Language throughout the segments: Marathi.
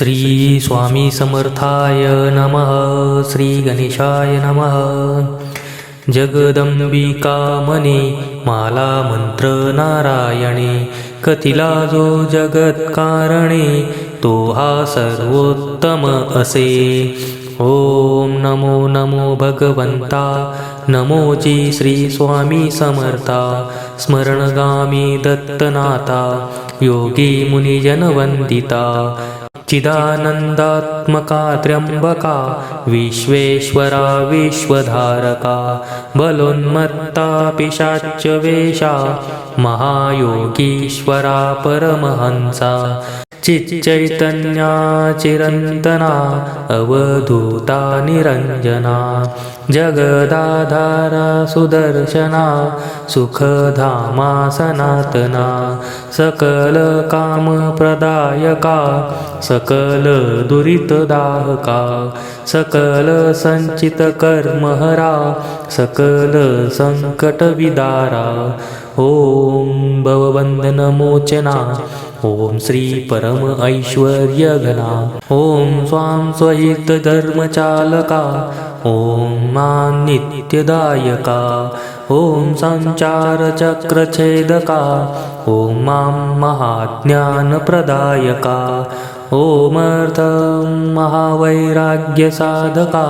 श्री स्वामी समर्थाय नमः श्री गणेशाय नमः। जगदंबिकामने माला मंत्र नारायणे कथिला जो जगत कारणे तो हा सर्वोत्तम असे। ओम नमो नमो भगवंता नमोजी श्री स्वामी समर्था स्मरणगामी दत्तनाथा योगी मुनिजनवंदिता चिदानंदात्मका त्र्यंबका विश्वेश्वरा विश्वधारका बलोन्मत्ता पिशाच्च वेशा महायोगीश्वरा परमहंसा। चिच्चैतन्या चिरंतना अवधूता निरंजना जगदाधारा सुदर्शना सुखधामा सनातना सकल कामप्रदायका सकल दुरितदाहका ॐ भवबन्दनमोचना ॐ श्री परम ऐश्वर्यघना ॐ स्वां स्वहितधर्मचालका। ॐ मां नित्यदायका। ॐ सञ्चारचक्रछेदका ॐ मां महाज्ञानप्रदायका। ओमर्थं महावैराग्यसाधका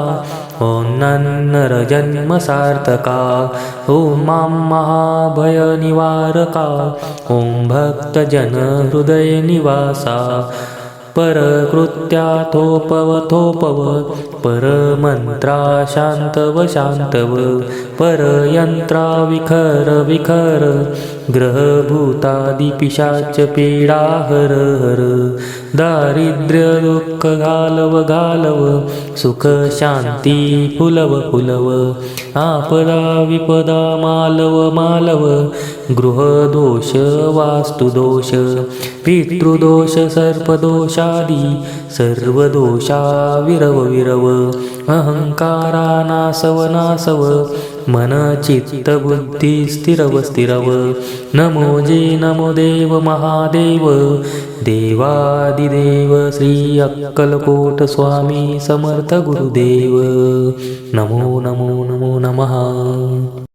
ॐ नन्नरजन्मसार्थका ॐ मां महाभयनिवारका ॐ भक्तजनहृदयनिवासा परकृत्याथोपवथोपव परमन्त्रा शान्तव शान्तव परयन्त्रा विखर विखर ग्रहभूतादिपिशाच पीडा हर हर दारिद्र्य दुःख घालव घालव सुख शांती फुलव फुलव आपदा विपदा मालव मालव गृहदोष वास्तुदोष पितृदोष सर्पदोषादी सर्व दोषा विरव विरव अहंकारा नासव नासव मन चित्त बुद्धी स्थिरव स्थिरव। नमो जे नमो देव महादेव। देवादिदेव श्री अक्कलकोट स्वामी समर्थ गुरुदेव। नमो नमो नमो नमः।